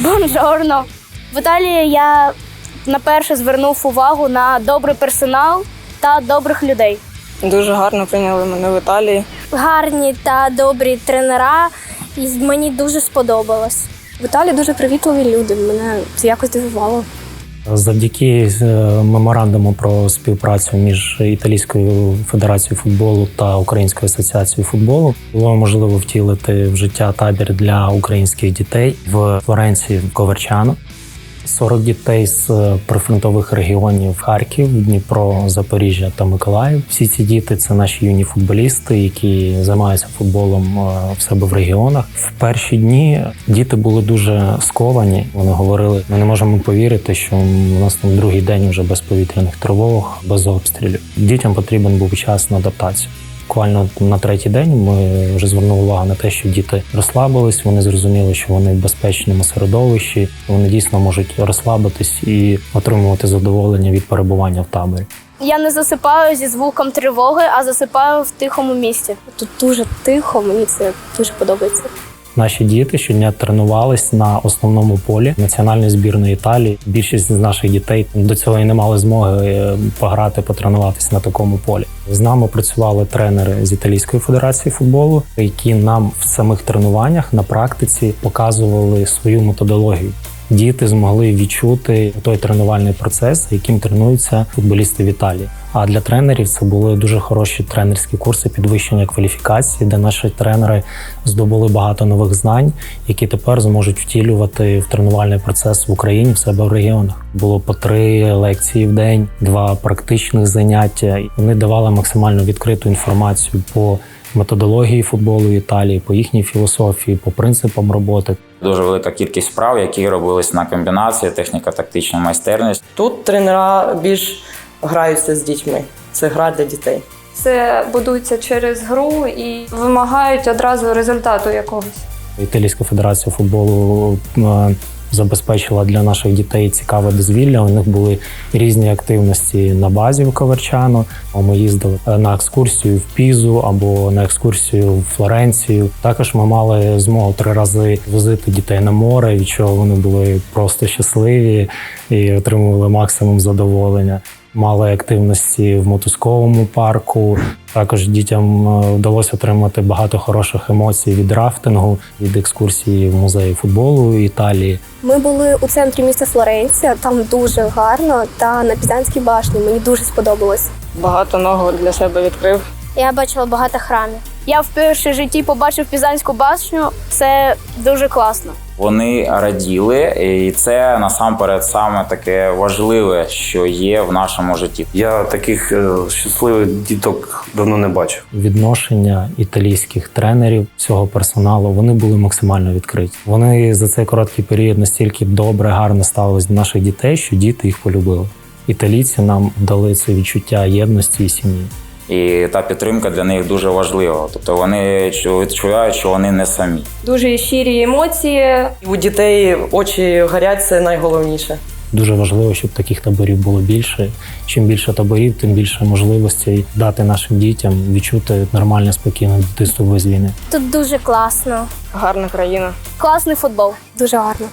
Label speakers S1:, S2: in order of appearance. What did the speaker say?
S1: Бонжорно. В Італії я наперше звернув увагу на добрий персонал та добрих людей.
S2: Дуже гарно прийняли мене в Італії.
S1: Гарні та добрі тренера, і мені дуже сподобалось.
S3: В Італії дуже привітливі люди. Мене це якось дивувало.
S4: Завдяки е, меморандуму про співпрацю між Італійською федерацією футболу та Українською асоціацією футболу було можливо втілити в життя табір для українських дітей в Флоренції в Коверчано. 40 дітей з е, прифронтових регіонів Харків, Дніпро, Запоріжжя та Миколаїв. Всі ці діти це наші юні футболісти, які займаються футболом е, в себе в регіонах. В перші дні діти були дуже сковані. Вони говорили: ми не можемо повірити, що у нас там другий день вже без повітряних тривог, без обстрілів. Дітям потрібен був час на адаптацію. Буквально на третій день ми вже звернули увагу на те, що діти розслабились. Вони зрозуміли, що вони в безпечному середовищі. Вони дійсно можуть розслабитись і отримувати задоволення від перебування в таборі.
S1: Я не засипаю зі звуком тривоги, а засипаю в тихому місці.
S3: Тут дуже тихо, мені це дуже подобається.
S4: Наші діти щодня тренувались на основному полі національної збірної Італії. Більшість з наших дітей до цього і не мали змоги е, пограти, потренуватися на такому полі. З нами працювали тренери з Італійської федерації футболу, які нам в самих тренуваннях на практиці показували свою методологію. Діти змогли відчути той тренувальний процес, яким тренуються футболісти в Італії. А для тренерів це були дуже хороші тренерські курси підвищення кваліфікації, де наші тренери здобули багато нових знань, які тепер зможуть втілювати в тренувальний процес в Україні в себе в регіонах. Було по три лекції в день, два практичних заняття. Вони давали максимально відкриту інформацію по методології футболу Італії, по їхній філософії, по принципам роботи.
S5: Дуже велика кількість справ, які робились на комбінації, техніка, тактична майстерність.
S2: Тут тренера більш граються з дітьми. Це гра для дітей.
S6: Це будується через гру і вимагають одразу результату якогось.
S4: Італійська федерація футболу е, забезпечила для наших дітей цікаве дозвілля. У них були різні активності на базі в Коверчано. Ми їздили е, на екскурсію в Пізу або на екскурсію в Флоренцію. Також ми мали змогу три рази возити дітей на море, від чого вони були просто щасливі і отримували максимум задоволення. Мали активності в мотузковому парку. Також дітям е, вдалося отримати багато хороших емоцій від рафтингу, від екскурсії в музеї футболу Італії.
S3: Ми були у центрі міста Флоренція, там дуже гарно, та на Пізанській башні мені дуже сподобалось.
S2: Багато нового для себе відкрив.
S1: Я бачила багато храмів. Я вперше в житті побачив Пізанську башню. Це дуже класно.
S5: Вони раділи, і це насамперед саме таке важливе, що є в нашому житті.
S7: Я таких е, щасливих діток давно не бачив.
S4: Відношення італійських тренерів всього персоналу вони були максимально відкриті. Вони за цей короткий період настільки добре, гарно ставились до наших дітей, що діти їх полюбили. Італійці нам дали це відчуття єдності і сім'ї.
S5: І та підтримка для них дуже важлива. Тобто вони відчувають, що вони не самі.
S6: Дуже щирі емоції.
S2: У дітей очі горять, це найголовніше.
S4: Дуже важливо, щоб таких таборів було більше. Чим більше таборів, тим більше можливостей дати нашим дітям відчути нормальне спокійне дитинство без війни.
S1: Тут дуже класно.
S2: Гарна країна.
S1: Класний футбол.
S3: Дуже гарно.